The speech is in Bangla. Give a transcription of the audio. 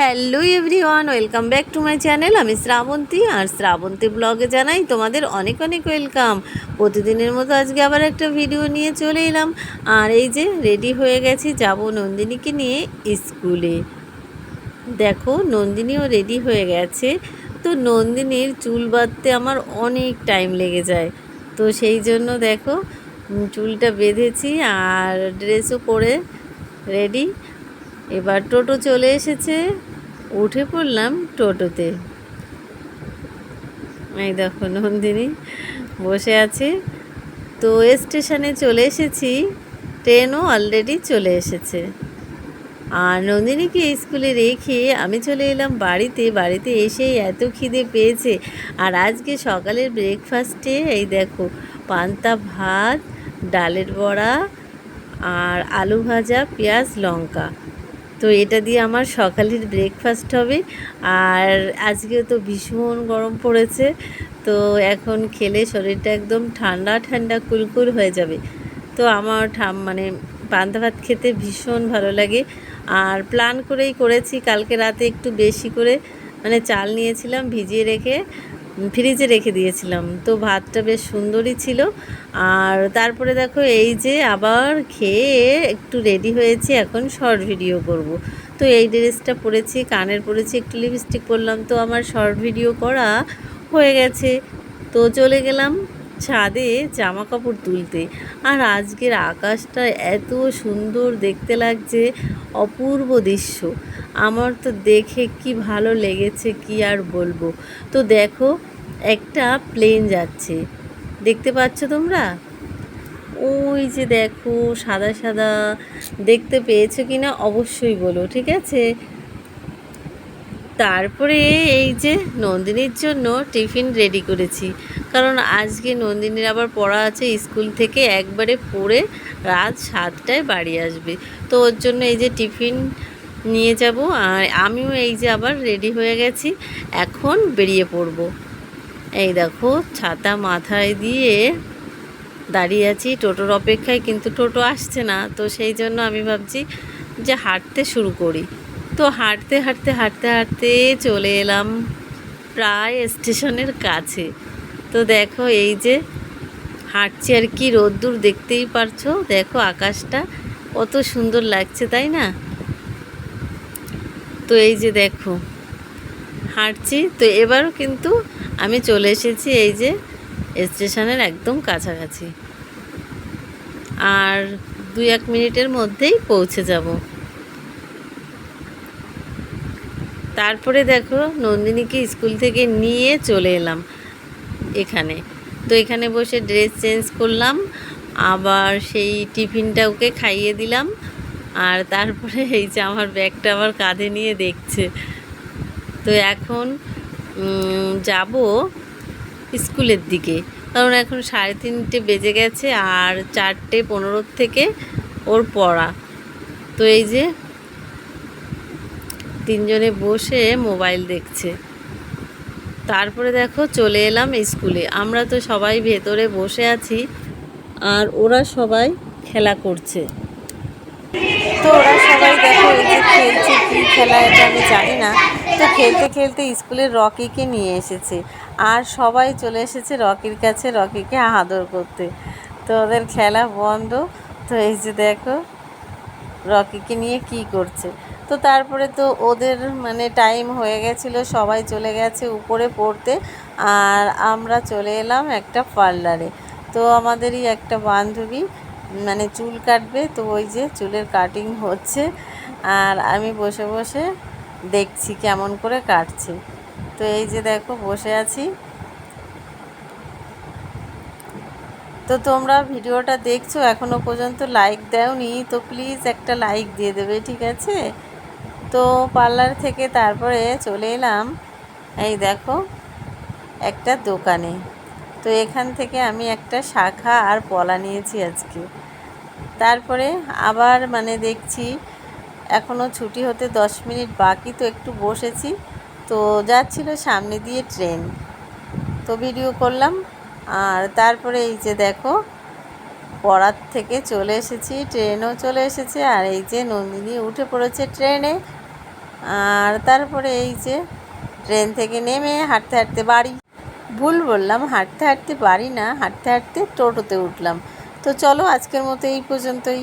Hello everyone, welcome back to my channel. আমি শ্রাবন্তী, আর শ্রাবন্তী ব্লগে জানাই তোমাদের অনেক অনেক ওয়েলকাম। প্রতিদিনের মতো আজকে আবার একটা ভিডিও নিয়ে চলে এলাম। আর এই যে রেডি হয়ে গেছি, যাব নন্দিনীকে নিয়ে স্কুলে। দেখো, নন্দিনীও রেডি হয়ে গেছে। তো নন্দিনীর চুল বাঁধতে আমার অনেক টাইম লেগে যায়। তো সেই জন্য দেখো চুলটা বেঁধেছি আর ড্রেসও পরে রেডি। এবার টোটো চলে এসেছে। উঠে পড়লাম টোটোতে। এই দেখো নন্দিনী বসে আছে। তো স্টেশনে চলে এসেছি, ট্রেনও অলরেডি চলে এসেছে। আর নন্দিনীকে স্কুলে রেখে আমি চলে এলাম বাড়িতে। বাড়িতে এসে এত খিদে পেয়েছে। আর আজকে সকালের ব্রেকফাস্টে এই দেখো পান্তা ভাত, ডালের বড়া আর আলু ভাজা, পেঁয়াজ, লঙ্কা। তো এটা দিয়ে আমার সকালের ব্রেকফাস্ট হবে। আর আজকে তো ভীষণ গরম পড়েছে, তো এখন খেলে শরীরটা একদম ঠান্ডা ঠান্ডা কুলকুল হয়ে যাবে। তো আমার মানে পান্তা ভাত খেতে ভীষণ ভালো লাগে। আর প্ল্যান করেই করেছি, কালকে রাতে একটু বেশি করে মানে চাল নিয়েছিলাম ভিজিয়ে রেখে। ফ্রিজে রেখে দিয়েছিলাম। তো ভাতটা বেশ সুন্দরই ছিল। আর তারপরে দেখো এই যে আবার খেয়ে একটু রেডি হয়েছি, এখন শর্ট ভিডিও করব। তো এই ড্রেসটা পরেছি, কানের পরেছি, একটু লিপস্টিক পরলাম। তো আমার শর্ট ভিডিও করা হয়ে গেছে। তো চলে গেলাম ছাদে জামা কাপড় তুলতে। আর আজকের আকাশটা এত সুন্দর দেখতে লাগছে, অপূর্ব দৃশ্য। আমার তো দেখে কি ভালো লেগেছে, কি আর বলব। তো দেখো, একটা প্লেন যাচ্ছে। দেখতে পাচ্ছ তোমরা? ওই যে দেখো, সাদা সাদা। দেখতে পেয়েছ কি না অবশ্যই বলো, ঠিক আছে? তারপরে এই যে নন্দিনীর জন্য টিফিন রেডি করেছি। কারণ আজকে নন্দিনীর আবার পড়া আছে স্কুল থেকে একবারে পড়ে রাত সাতটায় বাড়ি আসবে। তো ওর জন্য এই যে টিফিন নিয়ে যাব আর আমিও এই যে আবার রেডি হয়ে গেছি, এখন বেরিয়ে পড়ব। এই দেখো, ছাতা মাথায় দিয়ে দাঁড়িয়ে আছি, টোটোর অপেক্ষায়, কিন্তু টোটো আসছে না। তো সেই জন্য আমি ভাবছি যে হাঁটতে শুরু করি। তো হাঁটতে হাঁটতে হাঁটতে হাঁটতে চলে এলাম প্রায় স্টেশনের কাছে। তো দেখো এই যে হাঁটছি আর কি, রোদ্দুর দেখতেই পারছ? দেখো আকাশটা কত সুন্দর লাগছে, তাই না? তো এই যে দেখো, হাঁটছি। তো এবারও কিন্তু আমি চলে এসেছি এই যে স্টেশনের একদম কাছাকাছি। আর দুই এক মিনিটের মধ্যেই পৌঁছে যাব। তারপরে দেখো নন্দিনীকে স্কুল থেকে নিয়ে চলে এলাম এখানে। তো এখানে বসে ড্রেস চেঞ্জ করলাম, আবার সেই টিফিনটা ওকে খাইয়ে দিলাম, আর তারপরে এই যে আমার ব্যাগটা আবার কাঁধে নিয়ে দেখছে। তো এখন যাব স্কুলের দিকে, কারণ এখন সাড়ে তিনটে বেজে গেছে আর চারটে পনেরোর থেকে ওর পড়া। তো এই যে তিনজনে বসে মোবাইল দেখছে। তারপরে দেখো চলে এলাম স্কুলে। আমরা তো সবাই ভেতরে বসে আছি, আর ওরা সবাই খেলা করছে। তো ওরা সবাই দেখো এই যে খেলছে, কি খেলা এটা আমি জানি না। তো খেলতে খেলতে স্কুলের রকিকে নিয়ে এসেছে। আর সবাই চলে এসেছে রকির কাছে, রকিকে আদর করতে। তো ওদের খেলা বন্ধ। তো এই যে দেখো, রকিকে নিয়ে কি করছে। তো তারপরে তো ওদের মানে টাইম হয়ে গেছিল, সবাই চলে গেছে উপরে পড়তে। আর আমরা চলে এলাম একটা পার্লারে তো আমাদেরই একটা বান্ধবী মানে চুল কাটবে, তো ওই যে চুলের কাটিং হচ্ছে। আর আমি বসে বসে দেখছি কেমন করে কাটছে। তো এই যে দেখো, বসে আছি। তো তোমরা ভিডিওটা দেখছ, এখনও পর্যন্ত লাইক দাওনি, তো প্লিজ একটা লাইক দিয়ে দেবে, ঠিক আছে? তো পার্লার থেকে তারপরে চলে এলাম। এই দেখো, একটা দোকানে। তো এখান থেকে আমি একটা শাখা আর পলা নিয়েছি আজকে। তারপরে আবার মানে দেখছি এখনও ছুটি হতে দশ মিনিট বাকি, তো একটু বসেছি। তো যাচ্ছিল সামনে দিয়ে ট্রেন। তো ভিডিও করলাম। আর তারপরে এই যে দেখো পড়ার থেকে চলে এসেছি, ট্রেনও চলে এসেছে। আর এই যে নন্দিনী উঠে পড়েছে ট্রেনে। আর তারপরে এই যে ট্রেন থেকে নেমে হাঁটতে হাঁটতে বাড়ি। ভুল বললাম, হাঁটতে হাঁটতে বাড়ি না, হাঁটতে হাঁটতে টোটোতে উঠলাম। তো চলো আজকের মতো এই পর্যন্তই।